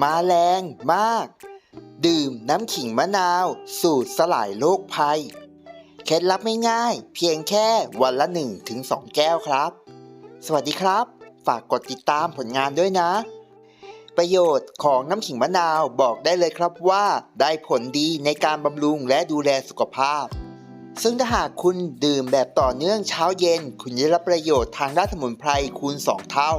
มาแรงมาก ดื่มน้ำขิงมะนาว สูตรสลายโรคภัย เคล็ดลับไม่ง่าย เพียงแค่วันละ 1-2 แก้วครับ สวัสดีครับ ฝากกดติดตามผลงานด้วยนะ ประโยชน์ของน้ำขิงมะนาวบอกได้เลยครับว่า ได้ผลดีในการบำรุงและดูแลสุขภาพ ซึ่งถ้าหากคุณดื่มแบบต่อเนื่องเช้าเย็น คุณจะได้รับประโยชน์ทางด้านสมุนไพรคูณ 2 เท่า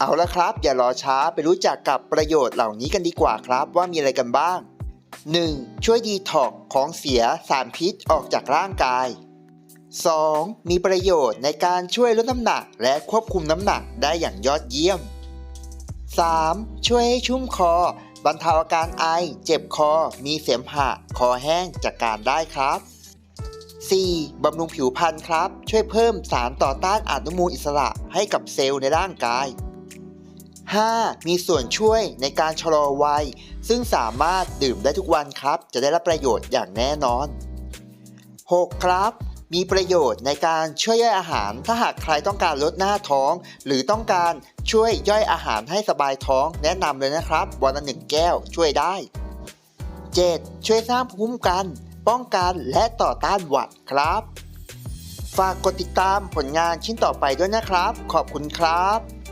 เอาละครับ อย่ารอช้าไปรู้จักกับประโยชน์เหล่านี้กันดีกว่าครับว่ามีอะไรกันบ้าง 1. ช่วยดีท็อกของเสียสารพิษออกจากร่างกาย 2. มีประโยชน์ในการช่วยลดน้ำหนักและควบคุมน้ำหนักได้อย่างยอดเยี่ยม 3. ช่วยให้ชุ่มคอ บรรเทาอาการไอ เจ็บคอ มีเสมหะ คอแห้งจากการได้ครับ 4. บำรุงผิวพรรณครับ ช่วยเพิ่มสารต่อต้านอนุมูลอิสระให้กับเซลล์ในร่างกาย 5. มีส่วนช่วยในการชะลอวัย ซึ่งสามารถดื่มได้ทุกวันครับ จะได้รับประโยชน์อย่างแน่นอน 6. ครับ มีประโยชน์ในการช่วยย่อยอาหาร ถ้าหากใครต้องการลดหน้าท้อง หรือต้องการช่วยย่อยอาหารให้สบายท้องแนะนำเลยนะครับ วันละหนึ่งแก้วช่วยได้ 7. ช่วยสร้างภูมิคุ้มกัน ป้องกันและต่อต้านหวัดครับ ฝากกดติดตามผลงานชิ้นต่อไปด้วยนะครับ ขอบคุณครับ